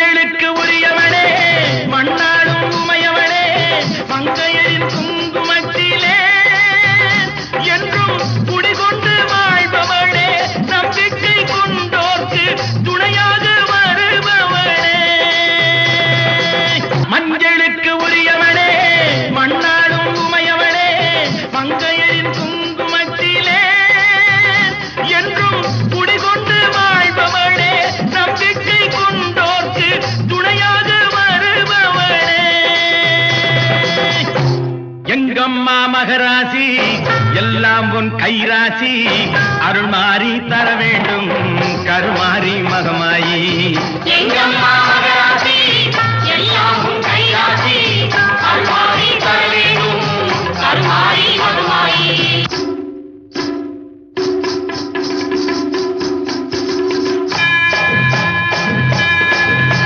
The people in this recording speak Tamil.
மஞ்சளுக்கு உரிய எங்கம்மா மகராசி எல்லாம் உன் கைராசி. அருள்மாறி தர வேண்டும் கருமாறி மகமாயி. எங்கம்மா